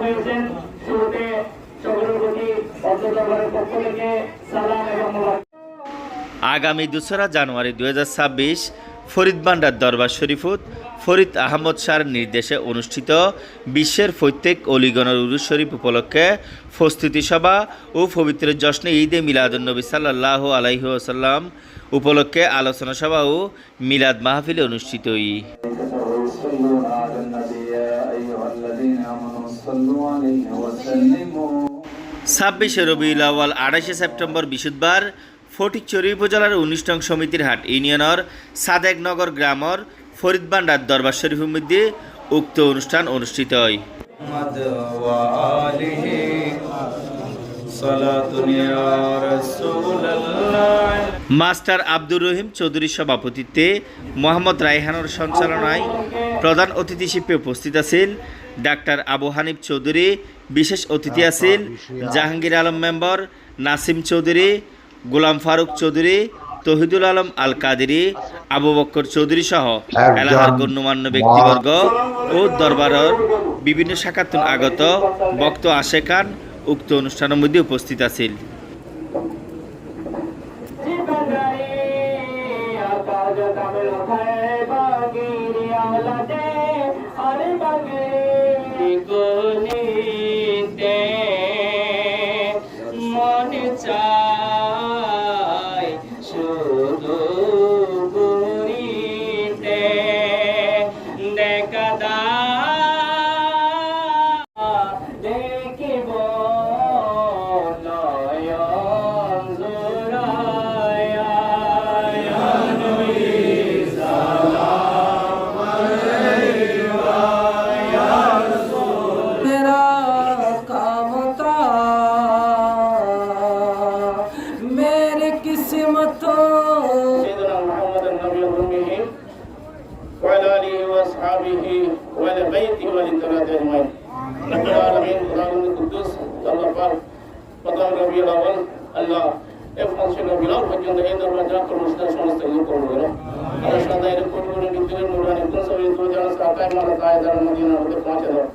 হয়েছেন শুরুতে সকলের প্রতি অর্থদলের পক্ষ থেকে সালাম এবং মোবারক আগামী দোসরা জানুয়ারি দুই ফরিদ বান্ডার দরবার শরীফত ফরিদ আহমদ শাহর নির্দেশে অনুষ্ঠিত বিশ্বের প্রত্যেক অলিগণর উরুজ শরীফ উপলক্ষে প্রস্তুতি সভা ও পবিত্র জশ্নে ঈদে মিলাদুলনবী সাল্লাহ আলাইহি আসাল্লাম উপলক্ষে আলোচনা সভা ও মিলাদ মাহফিলে অনুষ্ঠিত ই ছাব্বিশে রবিউল আওয়াল আড়াইশে সেপ্টেম্বর বিশুধবার ফটিকচরি উপজেলার উনিশ নং সমিতির হাট, ইউনিয়নের সাদেকনগর গ্রামর ফরিদবান রাত দরবার শরীফের মধ্যে উক্ত অনুষ্ঠান অনুষ্ঠিত হয়। মাস্টার আব্দুর রহিম চৌধুরীর সভাপতিত্বে মোহাম্মদ রায়হানোর সঞ্চালনায় প্রধান অতিথি হিসেবে উপস্থিত আছেন ডাক্তার আবু হানিফ চৌধুরী বিশেষ অতিথি আছেন জাহাঙ্গীর আলম মেম্বর নাসিম চৌধুরী গোলাম ফারুক চৌধুরী তহিদুল আলম আল কাদেরি আবু বক্কর চৌধুরী সহ এলাকার গণ্যমান্য ব্যক্তিবর্গ ও দরবারের বিভিন্ন শাখাতুন আগত বক্ত আশে খান উক্ত অনুষ্ঠানের মধ্যে উপস্থিত আছেন চায় سيدنا محمد النبي الأمي وعلى آله وأصحابه وعلى بيته والإنترنت أجمعين. رب العالمين وعلى القدس وعلى فار وعلى ربي الأول الله. ಎಫ್ಫಂಕ್ಷನ್ ಬಿಲಾವ್ ಹಜ್ಜಂದ ಏಂದ್ರ ಮಜಾ ಕರುಣಿಸಿದ ಸಮಸ್ತ ಇದು ಕೊಡುವರು ಅದಷ್ಟು ದೈರ್ಯ ಕೊಡುವರು ನಿಂತಿನ ನೂರ ನಿಂತು ಸವಿ ತೋಜನ ಸಹಕಾರ ಮಾಡೋ ಕಾಯ್ದಾರ ಮದಿನ ನೋಡಿದ್ರೆ ಪಾಂಚದವರು